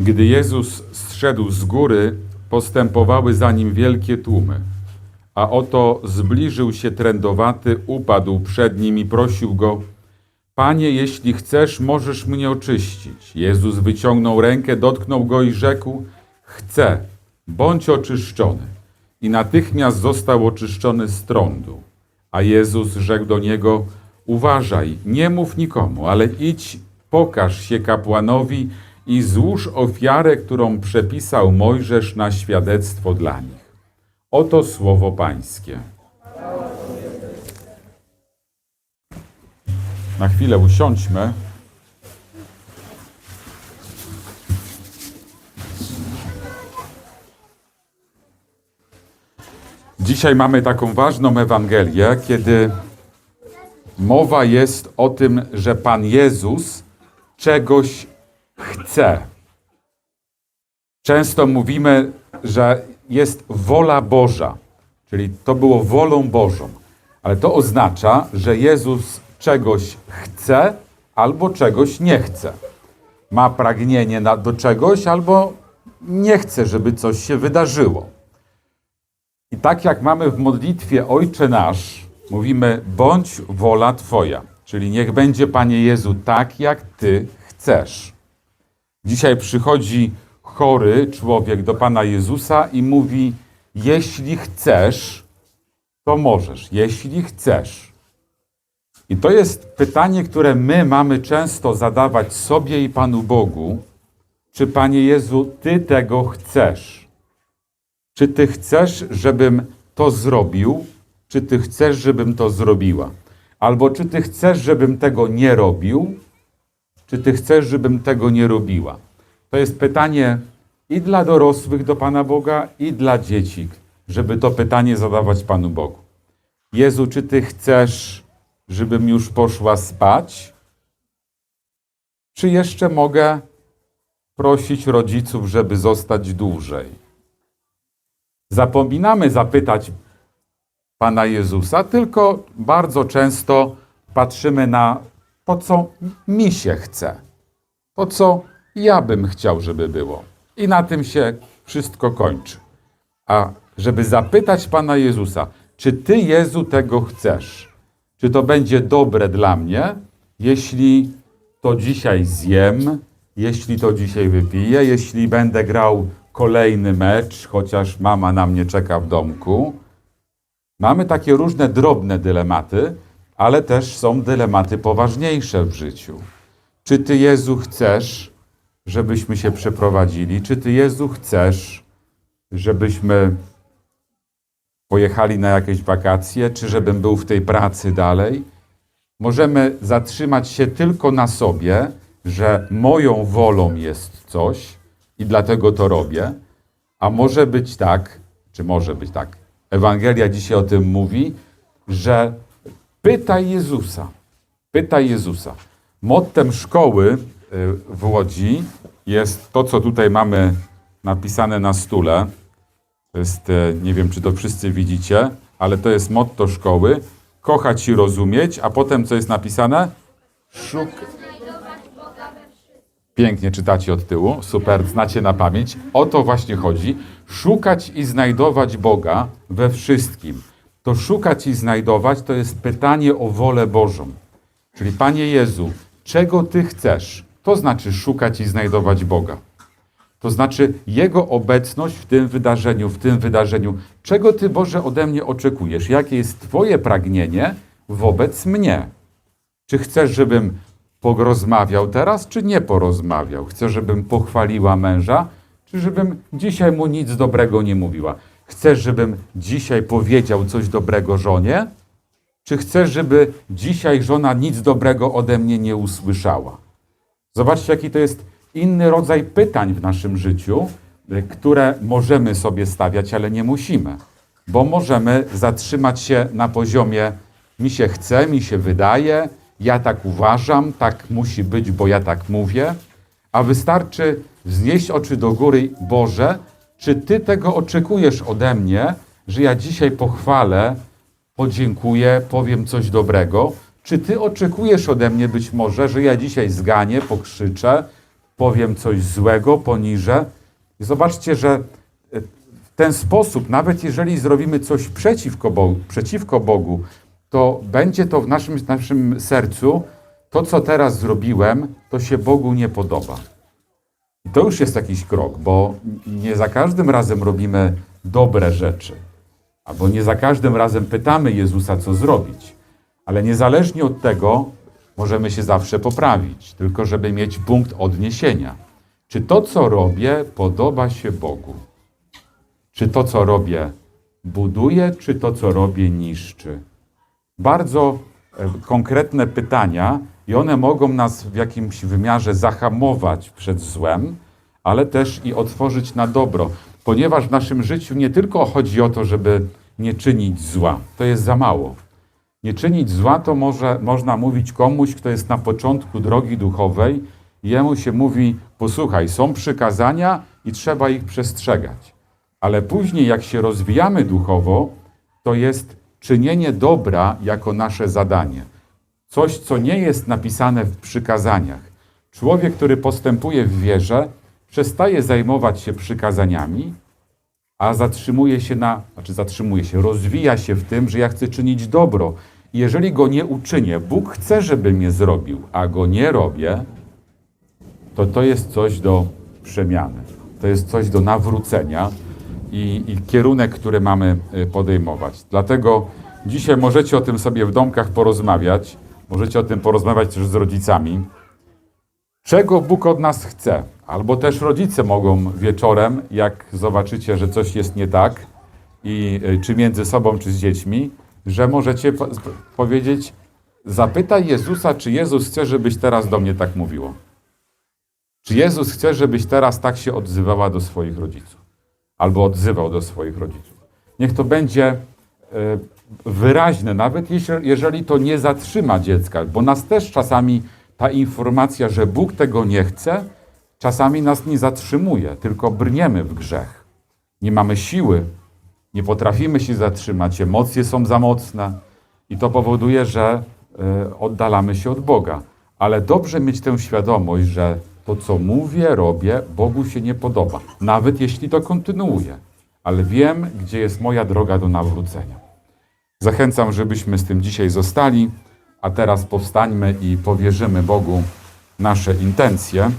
Gdy Jezus zszedł z góry, postępowały za nim wielkie tłumy. A oto zbliżył się trędowaty, upadł przed nim i prosił go: Panie, jeśli chcesz, możesz mnie oczyścić. Jezus wyciągnął rękę, dotknął go i rzekł: Chcę, bądź oczyszczony. I natychmiast został oczyszczony z trądu. A Jezus rzekł do niego: Uważaj, nie mów nikomu, ale idź, pokaż się kapłanowi i złóż ofiarę, którą przepisał Mojżesz na świadectwo dla nich. Oto słowo Pańskie. Na chwilę usiądźmy. Dzisiaj mamy taką ważną Ewangelię, kiedy mowa jest o tym, że Pan Jezus czegoś chce. Często mówimy, że jest wola Boża, czyli to było wolą Bożą, ale to oznacza, że Jezus czegoś chce albo czegoś nie chce. Ma pragnienie do czegoś albo nie chce, żeby coś się wydarzyło. I tak jak mamy w modlitwie Ojcze Nasz, mówimy bądź wola Twoja, czyli niech będzie Panie Jezu tak, jak Ty chcesz. Dzisiaj przychodzi chory człowiek do Pana Jezusa i mówi: Jeśli chcesz, to możesz. Jeśli chcesz. I to jest pytanie, które my mamy często zadawać sobie i Panu Bogu. Czy Panie Jezu, Ty tego chcesz? Czy Ty chcesz, żebym to zrobił? Czy Ty chcesz, żebym to zrobiła? Albo czy Ty chcesz, żebym tego nie robił? Czy Ty chcesz, żebym tego nie robiła? To jest pytanie i dla dorosłych do Pana Boga, i dla dzieci, żeby to pytanie zadawać Panu Bogu. Jezu, czy Ty chcesz, żebym już poszła spać? Czy jeszcze mogę prosić rodziców, żeby zostać dłużej? Zapominamy zapytać Pana Jezusa, tylko bardzo często patrzymy na to, co mi się chce, to, co ja bym chciał, żeby było. I na tym się wszystko kończy. A żeby zapytać Pana Jezusa, czy Ty, Jezu, tego chcesz? Czy to będzie dobre dla mnie, jeśli to dzisiaj zjem, jeśli to dzisiaj wypiję, jeśli będę grał kolejny mecz, chociaż mama na mnie czeka w domku? Mamy takie różne drobne dylematy, ale też są dylematy poważniejsze w życiu. Czy Ty, Jezu, chcesz, żebyśmy się przeprowadzili? Czy Ty, Jezu, chcesz, żebyśmy pojechali na jakieś wakacje, czy żebym był w tej pracy dalej? Możemy zatrzymać się tylko na sobie, że moją wolą jest coś i dlatego to robię, a może być tak, czy może być tak, Ewangelia dzisiaj o tym mówi, że pytaj Jezusa. Pytaj Jezusa. Mottem szkoły y, w Łodzi jest to, co tutaj mamy napisane na stule. To jest, e, nie wiem, czy to wszyscy widzicie, ale to jest motto szkoły. Kochać i rozumieć, a potem co jest napisane? Szuk... Pięknie czytacie od tyłu, super, znacie na pamięć. O to właśnie chodzi. Szukać i znajdować Boga we wszystkim. To szukać i znajdować to jest pytanie o wolę Bożą. Czyli Panie Jezu, czego Ty chcesz? To znaczy szukać i znajdować Boga. To znaczy Jego obecność w tym wydarzeniu, w tym wydarzeniu. Czego Ty, Boże, ode mnie oczekujesz? Jakie jest Twoje pragnienie wobec mnie? Czy chcesz, żebym porozmawiał teraz, czy nie porozmawiał? Chcesz, żebym pochwaliła męża, czy żebym dzisiaj mu nic dobrego nie mówiła? Chcesz, żebym dzisiaj powiedział coś dobrego żonie? Czy chcesz, żeby dzisiaj żona nic dobrego ode mnie nie usłyszała? Zobaczcie, jaki to jest inny rodzaj pytań w naszym życiu, y, które możemy sobie stawiać, ale nie musimy, bo możemy zatrzymać się na poziomie mi się chce, mi się wydaje, ja tak uważam, tak musi być, bo ja tak mówię, a wystarczy wznieść oczy do góry, Boże, czy Ty tego oczekujesz ode mnie, że ja dzisiaj pochwalę, podziękuję, powiem coś dobrego? Czy Ty oczekujesz ode mnie być może, że ja dzisiaj zganię, pokrzyczę, powiem coś złego, poniżę. I zobaczcie, że e, w ten sposób, nawet jeżeli zrobimy coś przeciwko Bogu, przeciwko Bogu to będzie to w naszym, naszym sercu, to co teraz zrobiłem, to się Bogu nie podoba. To już jest jakiś krok, bo nie za każdym razem robimy dobre rzeczy, albo nie za każdym razem pytamy Jezusa, co zrobić. Ale niezależnie od tego, możemy się zawsze poprawić, tylko żeby mieć punkt odniesienia. Czy to, co robię, podoba się Bogu? Czy to, co robię, buduje, czy to, co robię, niszczy? Bardzo e, konkretne pytania i one mogą nas w jakimś wymiarze zahamować przed złem, ale też i otworzyć na dobro, ponieważ w naszym życiu nie tylko chodzi o to, żeby nie czynić zła. To jest za mało. Nie czynić zła to może, można mówić komuś, kto jest na początku drogi duchowej. Jemu się mówi: Posłuchaj, są przykazania i trzeba ich przestrzegać. Ale później, jak się rozwijamy duchowo, to jest czynienie dobra jako nasze zadanie. Coś, co nie jest napisane w przykazaniach. Człowiek, który postępuje w wierze, przestaje zajmować się przykazaniami, a zatrzymuje się na, znaczy zatrzymuje się, rozwija się w tym, że ja chcę czynić dobro. Jeżeli go nie uczynię, Bóg chce, żebym je zrobił, a go nie robię, to to jest coś do przemiany. To jest coś do nawrócenia i, i kierunek, który mamy y, podejmować. Dlatego dzisiaj możecie o tym sobie w domkach porozmawiać, możecie o tym porozmawiać też z rodzicami. Czego Bóg od nas chce? Albo też rodzice mogą wieczorem, jak zobaczycie, że coś jest nie tak, i y, czy między sobą, czy z dziećmi, że możecie po- powiedzieć: Zapytaj Jezusa, czy Jezus chce, żebyś teraz do mnie tak mówiło. Czy Jezus chce, żebyś teraz tak się odzywała do swoich rodziców? Albo odzywał do swoich rodziców. Niech to będzie e, wyraźne, nawet jeżeli to nie zatrzyma dziecka, bo nas też czasami ta informacja, że Bóg tego nie chce, czasami nas nie zatrzymuje, tylko brniemy w grzech. Nie mamy siły, nie potrafimy się zatrzymać, emocje są za mocne i to powoduje, że e, oddalamy się od Boga. Ale dobrze mieć tę świadomość, że to, co mówię, robię, Bogu się nie podoba. Nawet jeśli to kontynuuję. Ale wiem, gdzie jest moja droga do nawrócenia. Zachęcam, żebyśmy z tym dzisiaj zostali, a teraz powstańmy i powierzymy Bogu nasze intencje.